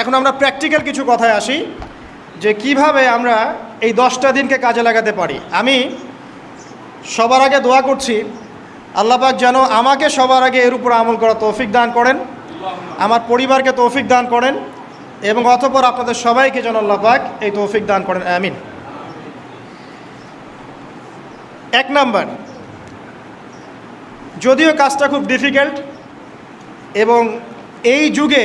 এখন আমরা প্র্যাকটিক্যাল কিছু কথায় আসি যে কীভাবে আমরা এই দশটা দিনকে কাজে লাগাতে পারি। আমি সবার আগে দোয়া করছি আল্লাপাক যেন আমাকে সবার আগে এর উপর আমল করা তৌফিক দান করেন, আমার পরিবারকে তৌফিক দান করেন এবং অতপর আপনাদের সবাইকে যেন আল্লাপাক এই তৌফিক দান করেন, আমিন। এক নাম্বার, যদিও কাজটা খুব ডিফিকাল্ট এবং এই যুগে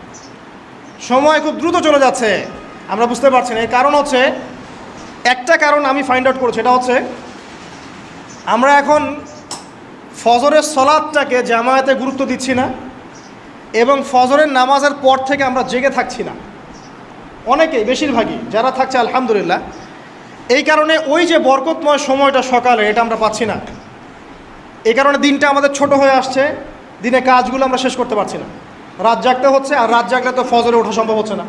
সময় খুব দ্রুত চলে যাচ্ছে। আমরা বুঝতে পারছি না। এই কারণ হচ্ছে, একটা কারণ আমি ফাইন্ড আউট করেছি এটা হচ্ছে, আমরা এখন ফজরের সলাদটাকে জামায়াতে গুরুত্ব দিচ্ছি না এবং ফজরের নামাজের পর থেকে আমরা জেগে থাকছি না। অনেকেই, বেশিরভাগই, যারা থাকছে, আলহামদুলিল্লাহ, এই কারণে ওই যে বরকতময় সময়টা সকালে, এটা আমরা পাচ্ছি না। এই কারণে দিনটা আমাদের ছোট হয়ে আসছে দিনে কাজগুলো আমরা শেষ করতে পারছি না। রাত জাগতে হচ্ছে আর রাত জাগলে তো ফজরে ওঠা সম্ভব হচ্ছে না।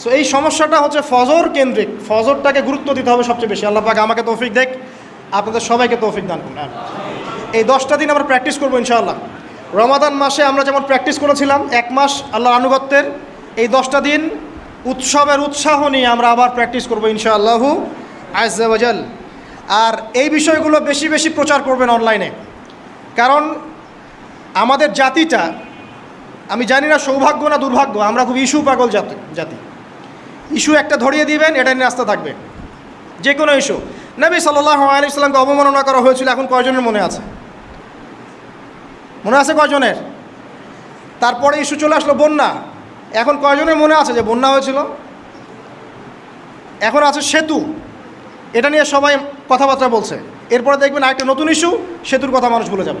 সো এই সমস্যাটা হচ্ছে ফজর কেন্দ্রিক। ফজরটাকে গুরুত্ব দিতে হবে সবচেয়ে বেশি। আল্লাহ পাক আমাকে তৌফিক দেখ। আপনাদের সবাইকে তৌফিক দান করুন। এই দশটা দিন আমরা প্র্যাকটিস করব ইনশাআল্লাহ। রমাদান মাসে আমরা যেমন প্র্যাকটিস করেছিলাম, এক মাস আল্লাহর আনুগত্যের, এই দশটা দিন উৎসবের উৎসাহ নিয়ে আমরা আবার প্র্যাকটিস করব ইনশাআল্লাহু আজাল আর এই বিষয়গুলো বেশি বেশি প্রচার করবেন অনলাইনে কারণ আমাদের জাতিটা আমি জানি না সৌভাগ্য না দুর্ভাগ্য, আমরা খুব ইস্যু পাগল জাতি জাতি। ইস্যু একটা ধরিয়ে দিবেন, এটা নিয়ে আসতে থাকবে। যে কোনো ইস্যু। নবী সাল্লাহ আলী ইসলামকে অবমাননা করা হয়েছিল, এখন কয়জনের মনে আছে? মনে আছে কয়জনের? তারপরে ইস্যু চলে আসলো বন্যা। এখন কয়জনের মনে আছে যে বন্যা হয়েছিল? এখন আছে সেতু। এটা নিয়ে সবাই কথাবার্তা বলছে। এরপরে দেখবেন আরেকটা নতুন ইস্যু, সেতুর কথা মানুষ ভুলে যাবে।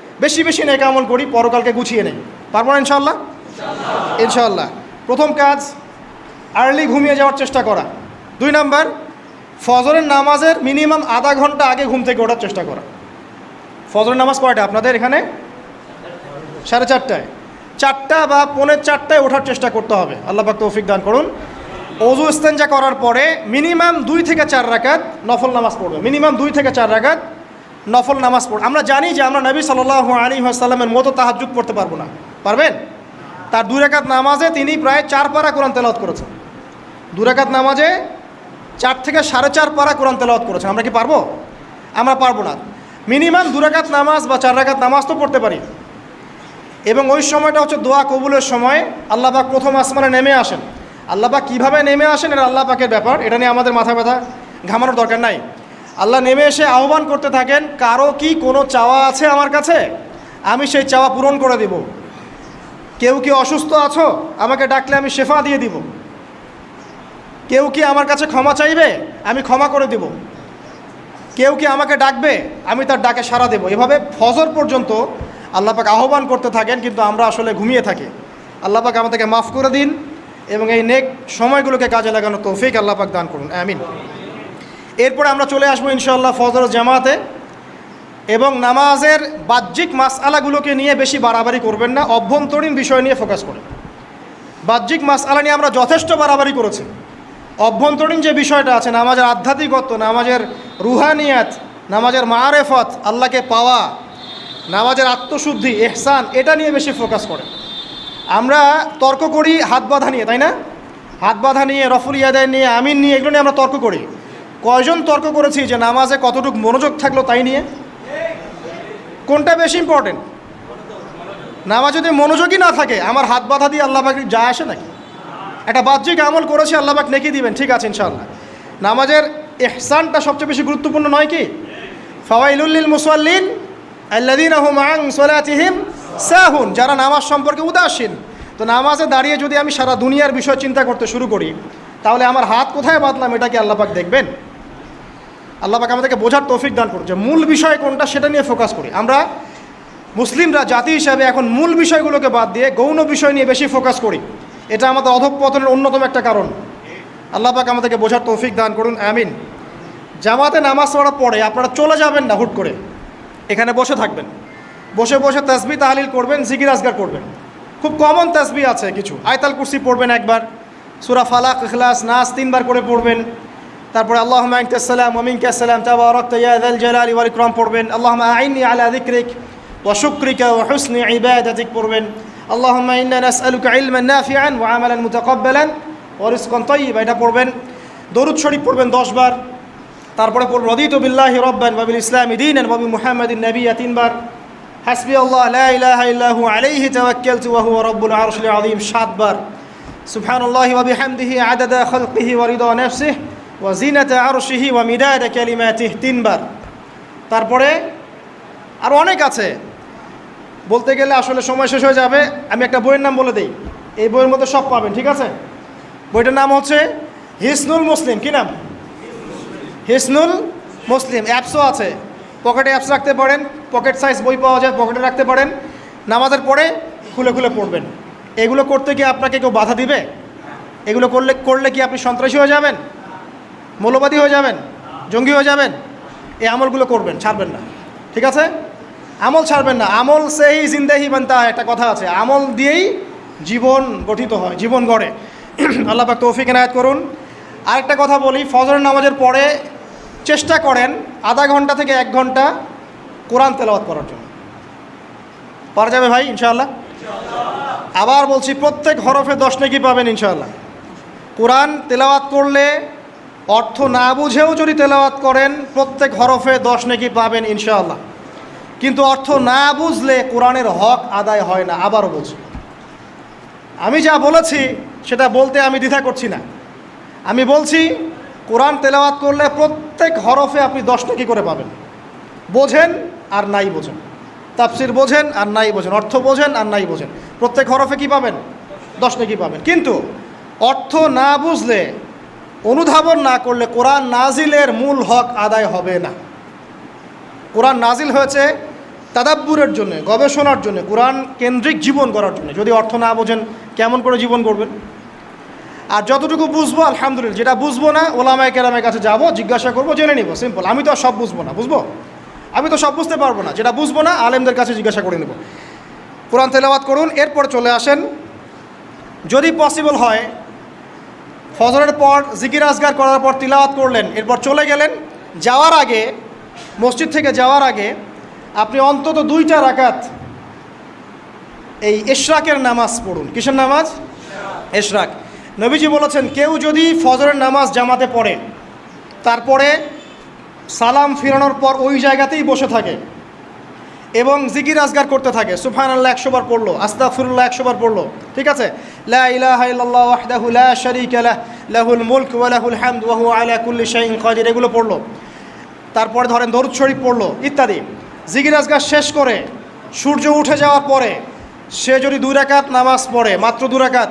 বেশি বেশি নেক আমল করি পরকালকে গুছিয়ে নেই। পারব না ইনশাল্লাহ ইনশাল্লাহ প্রথম কাজ আর্লি ঘুমিয়ে যাওয়ার চেষ্টা করা। দুই নাম্বার ফজরের নামাজের মিনিমাম আধা ঘণ্টা আগে ঘুম থেকে ওঠার চেষ্টা করা। ফজরের নামাজ কয়টা আপনাদের এখানে? সাড়ে চারটায়। চারটা বা পৌনে চারটায় ওঠার চেষ্টা করতে হবে। আল্লাহ পাক তৌফিক দান করুন। অজু ইস্তেঞ্জা করার পরে মিনিমাম দুই থেকে চার রাকাত নফল নামাজ পড়বে। মিনিমাম দুই থেকে চার রাকাত নফল নামাজ পড়বে আমরা জানি যে আমরা নবী সাল্লাহ আলী আসাল্লামের মতো তাহাজুদ পড়তে পারব না। পারবেন? তার দুই রাকাত নামাজে তিনি প্রায় চার পারা কোরআন তেলাওয়াত করেছেন। দু রাকাত নামাজে চার থেকে সাড়ে চার পারা কোরআন তেলাওয়াত করেছেন। আমরা কি পারব? আমরা পারব না। মিনিমাম দু রাকাত নামাজ বা চার রাকাত নামাজ তো পড়তে পারি। এবং ওই সময়টা হচ্ছে দোয়া কবুলের সময়। আল্লাহ পাক প্রথম আসমানে নেমে আসেন। আল্লাহ পাক কীভাবে নেমে আসেন, এটা আল্লাহ পাকের ব্যাপার। এটা নিয়ে আমাদের মাথা ব্যথা ঘামানোর দরকার নাই। আল্লাহ নেমে এসে আহ্বান করতে থাকেন, কারও কি কোনো চাওয়া আছে আমার কাছে? আমি সেই চাওয়া পূরণ করে দিব। কেউ কি অসুস্থ আছো? আমাকে ডাকলে আমি শেফা দিয়ে দিব। কেউ কি আমার কাছে ক্ষমা চাইবে? আমি ক্ষমা করে দিব। কেউ কি আমাকে ডাকবে? আমি তার ডাকে সাড়া দেব। এভাবে ফজর পর্যন্ত আল্লাপাক আহ্বান করতে থাকেন, কিন্তু আমরা আসলে ঘুমিয়ে থাকি। আল্লাপাক আমাদেরকে মাফ করে দিন এবং এই নেক সময়গুলোকে কাজে লাগানো তৌফিক আল্লাপাক দান করুন। আমিন। এরপরে আমরা চলে আসব ইনশাল্লাহ ফজর জামাতে। এবং নামাজের বাহ্যিক মাসআলাগুলোকে নিয়ে বেশি বাড়াবাড়ি করবেন না, অভ্যন্তরীণ বিষয় নিয়ে ফোকাস করেন। বাহ্যিক মাসআলা নিয়ে আমরা যথেষ্ট বাড়াবাড়ি করেছি। অভ্যন্তরীণ যে বিষয়টা আছে, নামাজের আধ্যাত্মিকত্ব, নামাজের রুহানিয়াত, নামাজের মারেফত আল্লাহকে পাওয়া, নামাজের আত্মশুদ্ধি এহসান এটা নিয়ে বেশি ফোকাস করে আমরা তর্ক করি হাত বাঁধা নিয়ে, তাই না? হাত বাঁধা নিয়ে, রফুল ইয়াদায় নিয়ে, আমিন নিয়ে, এগুলো নিয়ে আমরা তর্ক করি। কয়জন তর্ক করেছি যে নামাজে কতটুকু মনোযোগ থাকল তাই নিয়ে? কোনটা বেশি ইম্পর্টেন্ট নামাজ যদি মনোযোগই না থাকে, আমার হাত বাধা দিয়ে আল্লাহ পাক যায় আসে নাকি? একটা বাহ্যিক আমল করেছি, আল্লাহ পাক নেকি দিবেন, ঠিক আছে ইনশাল্লাহ নামাজের এহসানটা সবচেয়ে বেশি গুরুত্বপূর্ণ নয় কি? ফাওয়াইলুল্লিল মুসাল্লিন আল্লাদিন আং সোলাতিহিম সাহুন, যারা নামাজ সম্পর্কে উদাসীন। তো নামাজে দাঁড়িয়ে যদি আমি সারা দুনিয়ার বিষয় চিন্তা করতে শুরু করি, তাহলে আমার হাত কোথায় বাঁধলাম, এটা কি আল্লাহ দেখবেন? আল্লাহ পাক আমাদেরকে বোঝার তৌফিক দান করুন যে মূল বিষয় কোনটা সেটা নিয়ে ফোকাস করি। আমরা মুসলিমরা, জাতি হিসাবে এখন মূল বিষয়গুলোকে বাদ দিয়ে গৌণ বিষয় নিয়ে বেশি ফোকাস করি। এটা আমাদের অধঃপতনের অন্যতম একটা কারণ। আল্লাহ পাক আমাদেরকে বোঝার তৌফিক দান করুন। আমিন। জামাতে নামাজ পড়ার পরে আপনারা চলে যাবেন না হুট করে। এখানে বসে থাকবেন। বসে বসে তাসবি তাহলিল করবেন, জিকির আজগার করবেন। খুব কমন তাসবি আছে কিছু। আয়তাল কুরসি পড়বেন একবার। সুরা ফালাক, ইখলাস, নাস তিনবার করে পড়বেন। তারপরে আল্লাহ মাইকসালাম ওমিনকাসালাম তাবারক ইয়াদাল জালালি ওয়াল ইকরাম পড়বেন আল্লাহ আইনি আলা যিকরিক ওয়া শুকরিকা ওয়া হুসনি ইবাদাতিক পড়বেন اللهم إنا نسألك علما نافعا وعملا متقبلا ورزقا طيبا এটা পড়বেন দরুদ শরীফ পড়বেন 10 বার তারপরে পড়ব রদিত বিল্লাহি রব্বান ওয়া বিল ইসলামি দীনান ওয়া বিমুহাম্মাদিন নাবিয়্যা তিনবার হাসবি আল্লাহ লা ইলাহা ইল্লা হু আলাইহি তাওয়াক্কালতু ওয়া হুয়া রাব্বুল আরশিল আযীম সাতবার সুবহানাল্লাহি ওয়া বিহামদিহি আদাদা খালকিহি ওয়া রিদা নাফসিহি ওয়া জিনাতা আরশিহি ওয়া মিদাদা কালিমাতিহি তিনবার। তারপরে আর অনেক আছে। বলতে গেলে আসলে সময় শেষ হয়ে যাবে। আমি একটা বইয়ের নাম বলে দিই। এই বইয়ের মধ্যে সব পাবেন, ঠিক আছে? বইটার নাম হচ্ছে হিসনুল মুসলিম। কি নাম? হিসনুল মুসলিম। অ্যাপসও আছে। পকেটে অ্যাপস রাখতে পারেন। পকেট সাইজ বই পাওয়া যায়, পকেটে রাখতে পারেন। নামাজের পরে খুলে খুলে পড়বেন। এগুলো করতে গিয়ে আপনাকে কেউ বাধা দিবে? এগুলো করলে করলে কি আপনি সন্ত্রাসী হয়ে যাবেন? মৌলবাদী হয়ে যাবেন, জঙ্গি হয়ে যাবেন, এই আমলগুলো করবেন, ছাড়বেন না। ঠিক আছে? আমল ছাড়বেন না। আমল সেই জিন্দাহি বানতা একটা কথা আছে, আমল দিয়েই জীবন গঠিত হয়, জীবন গড়ে। আল্লাহ পাক তৌফিক এনায়ত করুন। আরেকটা কথা বলি ফজর নামাজের পরে চেষ্টা করেন আধা ঘণ্টা থেকে এক ঘণ্টা কোরআন তেলাওয়াত করার জন্য। পারা যাবে ভাই, ইনশাআল্লাহ? আবার বলছি, প্রত্যেক হরফে দশ নাকি পাবেন, ইনশাআল্লাহ। কোরআন তেলাওয়াত করলে অর্থ না বুঝেও যদি তেলাওয়াত করেন, প্রত্যেক হরফে দশ নাকি পাবেন ইনশাআল্লাহ। কিন্তু অর্থ না বুঝলে কোরআনের হক আদায় হয় না, আবারও বলছি। আমি যা বলেছি, সেটা বলতে আমি দ্বিধা করছি না। আমি বলছি, কোরআন তেলাওয়াত করলে প্রত্যেক হরফে আপনি দশ টাকি করে পাবেন। বোঝেন আর নাই বোঝেন। তাফসির বোঝেন আর নাই বোঝেন। অর্থ বোঝেন আর নাই বোঝেন। প্রত্যেক হরফে কি পাবেন? দশ নাকি পাবেন। কিন্তু অর্থ না বুঝলে অনুধাবন না করলে কোরআন নাজিলের মূল হক আদায় হবে না। কোরআন নাজিল হয়েছে তাদাব্বুরের জন্য, গবেষণার জন্য, কোরআন কেন্দ্রিক জীবন করার জন্য। যদি অর্থ না বোঝেন, কেমন করে জীবন করবেন আর যতটুকু বুঝব, আলহামদুলিল্লাহ। যেটা বুঝব না, ওলামায় কেরামের কাছে যাব, জিজ্ঞাসা করব, জেনে নিব। সিম্পল আমি তো আর সব বুঝব না, বুঝব? আমি তো সব বুঝতে পারব না। যেটা বুঝব না, আলেমদের কাছে জিজ্ঞাসা করে নেব। কোরআন তেলাওয়াত করুন, এরপর চলে আসেন। যদি পসিবল হয় ফজরের পর জিকির আজগার করার পর তিলাওয়াত করলেন, এরপর চলে গেলেন। যাওয়ার আগে, মসজিদ থেকে যাওয়ার আগে আপনি অন্তত দুইটা রাকাত এই এশরাকের নামাজ পড়ুন। কিসের নামাজ? এশরাক। নবীজি বলেছেন, কেউ যদি ফজরের নামাজ জামাতে পড়ে, তারপরে সালাম ফিরানোর পর ওই জায়গাতেই বসে থাকে। এবং জিকির আজগার করতে থাকে। সুফান আল্লাহ একশো বার পড়ল। আস্তাফিরুল্লাহ একশো বার পড়ল ঠিক আছে মুলক কুল্লি এগুলো পড়ল। তারপরে ধরেন দরুদ শরীফ পড়ল, ইত্যাদি। জিকির আজগার শেষ করে সূর্য উঠে যাওয়ার পরে সে যদি দুই রাকাত নামাজ পড়ে, মাত্র দু রাকাত,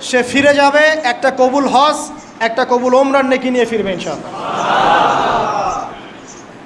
সে ফিরে যাবে একটা কবুল হজ, একটা কবুল ওমরান নেকি নিয়ে ফিরবে ইনশাআল্লাহ।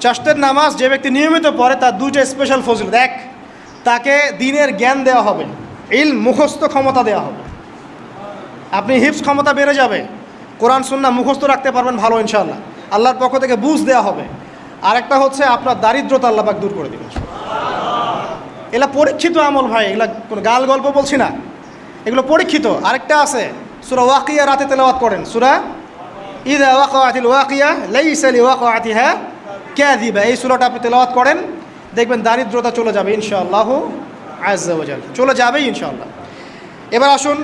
চাষতের নামাজ যে ব্যক্তি নিয়মিত পড়ে, তার দুইটা স্পেশাল ফজিলত। এক, তাকে দিনের জ্ঞান দেওয়া হবে। ইল মুখস্থ ক্ষমতা দেওয়া হবে। আপনি হিপস ক্ষমতা বেড়ে যাবে। কোরআন সুন্না মুখস্থ রাখতে পারবেন ভালো ইনশাল্লাহ আল্লাহর পক্ষ থেকে বুঝ দেওয়া হবে। আরেকটা হচ্ছে আপনার দারিদ্রতা আল্লাহ পাক দূর করে দেবেন। এগুলা পরীক্ষিত আমল ভাই, এগুলা কোনো গাল গল্প বলছি না। এগুলো পরীক্ষিত। আরেকটা আছে, সুরা ওয়াকিয়া রাতে তেলাওয়াত করেন। সুরা ইদা ওয়াকাতিল ওয়াকিয়া লাইসা লি ওয়াকাতিহা কাযিবা এই সূরাটা আপনি তেলাওয়াত করেন, দেখবেন দারিদ্রতা চলে যাবে ইনশাআল্লাহ ওয়াজাল চলে যাবেই ইনশাআল্লাহ। এবার আসুন,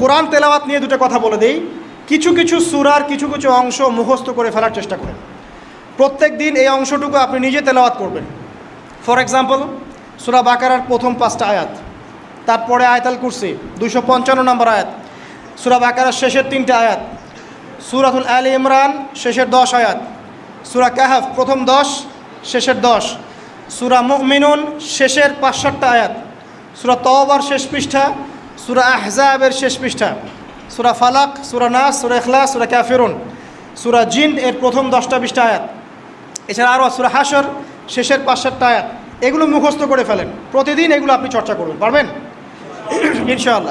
কোরআন তেলাওয়াত নিয়ে দুটো কথা বলে দিই। কিছু কিছু সুরার কিছু কিছু অংশ মুখস্থ করে ফেলার চেষ্টা করেন। প্রত্যেক দিন এই অংশটুকু আপনি নিজে তেলাওয়াত করবেন। ফর এক্সাম্পল সুরা বাকারার প্রথম পাঁচটা আয়াত, তারপরে আয়তাল কুরসি দুশো পঞ্চান্ন নম্বর আয়াত, সুরা বাকারার শেষের তিনটে আয়াত, সুরাতুল আলী ইমরান শেষের দশ আয়াত সুরা কাহাফ প্রথম দশ, শেষের দশ। সুরা মুমিনুন, শেষের পাঁচ আয়াত। সুরা তওবার শেষ পৃষ্ঠা, সুরা আহজাবের শেষ পৃষ্ঠা। সুরা ফালাক, সুরা নাস, সুরা ইখলাস, সুরা ক্যাফিরুন সুরা জিন এর প্রথম দশটা বিশটা আয়াত। এছাড়া আরও সুরা হাসর শেষের পাঁচ সাতটা আয়াত। এগুলো মুখস্থ করে ফেলেন। প্রতিদিন এগুলো আপনি চর্চা করবেন, পারবেন? ইনশাআল্লাহ।